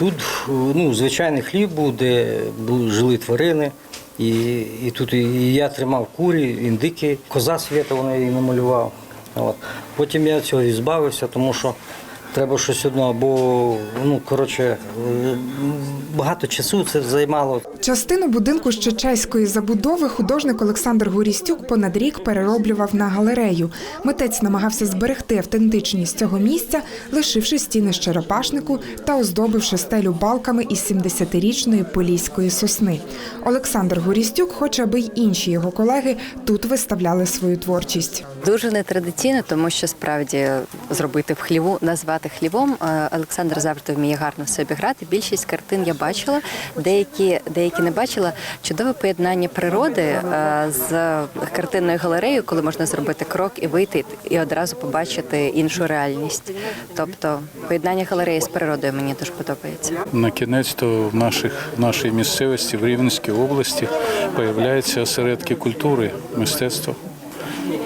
Тут ну, звичайний хліб був, де жили тварини. І, і тут і я тримав курі, індики, коза свята вона її намалював. От. Потім я цього і збавився, тому що треба щось одно, або ну, коротше, е, багато часу це займало. Частину будинку ще чеської забудови художник Олександр Горістюк понад рік перероблював на галерею. Митець намагався зберегти автентичність цього місця, лишивши стіни з черепашнику та оздобивши стелю балками із 70-річної поліської сосни. Олександр Горістюк хоче, аби й інші його колеги тут виставляли свою творчість. Дуже нетрадиційно, тому що справді зробити в хліву, назвати хлівом. е, Олександр завжди вміє гарно собі грати. Більшість картин я бачила, деякі, деякі не бачила. Чудове поєднання природи е, з картинною галереєю, коли можна зробити крок і вийти і одразу побачити іншу реальність. Тобто поєднання галереї з природою мені дуже подобається. На кінець то в наших в нашій місцевості, в Рівненській області, появляються осередки культури, мистецтва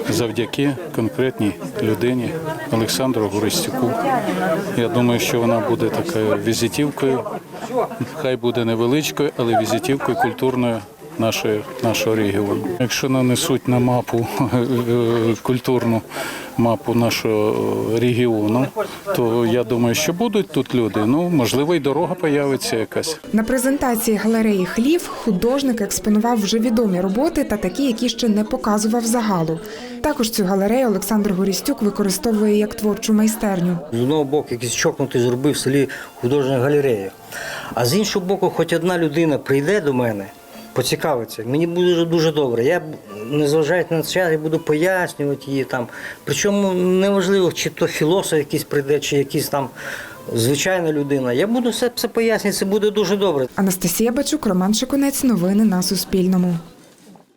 завдяки конкретній людині Олександру Горостюку. Я думаю, що вона буде такою візитівкою. Хай буде невеличкою, але візитівкою культурною. Нашої, нашого регіону. Якщо нанесуть на мапу е, культурну мапу нашого регіону, то я думаю, що будуть тут люди. Ну можливо, і дорога появиться якась. На презентації галереї Хлів художник експонував вже відомі роботи та такі, які ще не показував загалу. Також цю галерею Олександр Горістюк використовує як творчу майстерню. З одного боку, якийсь чокнутий зробив в селі художню галерею. А з іншого боку, хоч одна людина прийде до мене, поцікавиться, мені буде дуже, добре. Я, незважаючи на це, я буду пояснювати її там. Причому неважливо, чи то філософ якийсь прийде, чи якийсь там звичайна людина. Я буду все, все пояснювати, це буде дуже добре. Анастасія Бачук, Роман Шикунець. Новини на Суспільному.